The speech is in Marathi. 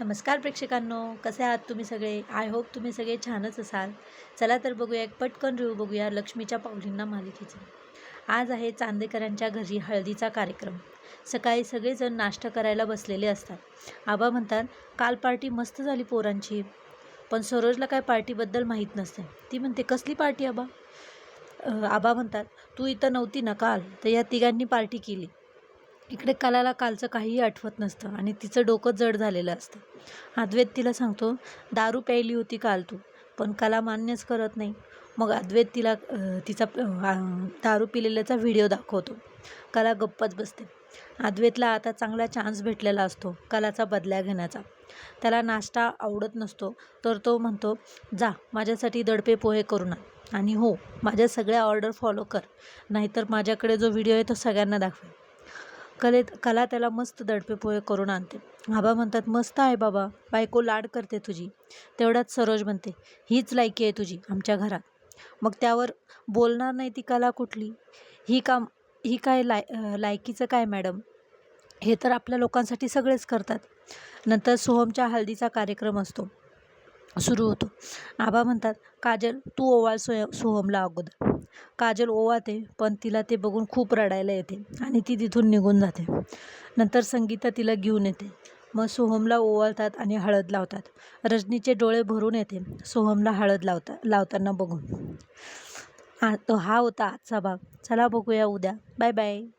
नमस्कार प्रेक्षकांनो कसे आहात तुम्ही सगळे? आय होप तुम्ही सगळे छानच असाल. चला तर बघूया एक पटकन रिव्ह्यू बघूया लक्ष्मीच्या पावलींना मालिकेचं. आज आहे चांदेकरांच्या घरी हळदीचा कार्यक्रम. सकाळी सगळेजण नाश्ता करायला बसलेले असतात. आबा म्हणतात काल पार्टी मस्त झाली पोरांची. पण सरोजला काय पार्टीबद्दल माहीत नसते. ती म्हणते कसली पार्टी आबा? आबा म्हणतात तू इथं नव्हती ना काल? तर या तिघांनी पार्टी केली. इकडे कलाला कालचं काहीही आठवत नसतं आणि तिचं डोकं जड झालेलं असतं. अद्वैत तिला सांगतो दारू प्यायली होती काल तू पण कला मान्यच करत नाही. मग अद्वैत तिला तिचा दारू पिलेल्याचा व्हिडिओ दाखवतो. कला गप्पच बसते. अद्वैतला आता चांगला चान्स भेटलेला असतो कलाचा बदल्या घेण्याचा. त्याला नाश्ता आवडत नसतो तर तो म्हणतो जा माझ्यासाठी दडपे पोहे करून ना. आणि हो माझ्या सगळ्या ऑर्डर फॉलो कर नाहीतर माझ्याकडे जो व्हिडिओ आहे तो सगळ्यांना दाखवेल. कलेत कला त्याला मस्त दडपे पोहे करून आणते. आबा म्हणतात मस्त आहे बाबा बायको लाड करते तुझी. तेवढ्यात सरोज म्हणते हीच लायकी आहे तुझी आमच्या घरात. मग त्यावर बोलणार नाही ती कला कुठली? ही काम ही काय लाय लायकीचं काय मॅडम? हे तर आपल्या लोकांसाठी सगळेच करतात. नंतर सोहमच्या हळदीचा कार्यक्रम असतो सुरू होतो. आबा म्हणतात काजल तू ओवाळ सोय सोहमला अगोदर. काजल ओवाते पण तिला ते बघून खूप रडायला येते आणि ती तिथून निघून जाते. नंतर संगीता तिला घेऊन येते. मग सोहमला ओवाळतात आणि हळद लावतात. रजनीचे डोळे भरून येते. सोहमला हळद लावता लावताना बघून. हा तो हा होता आजचा भाग. चला बघूया उद्या. Bye bye.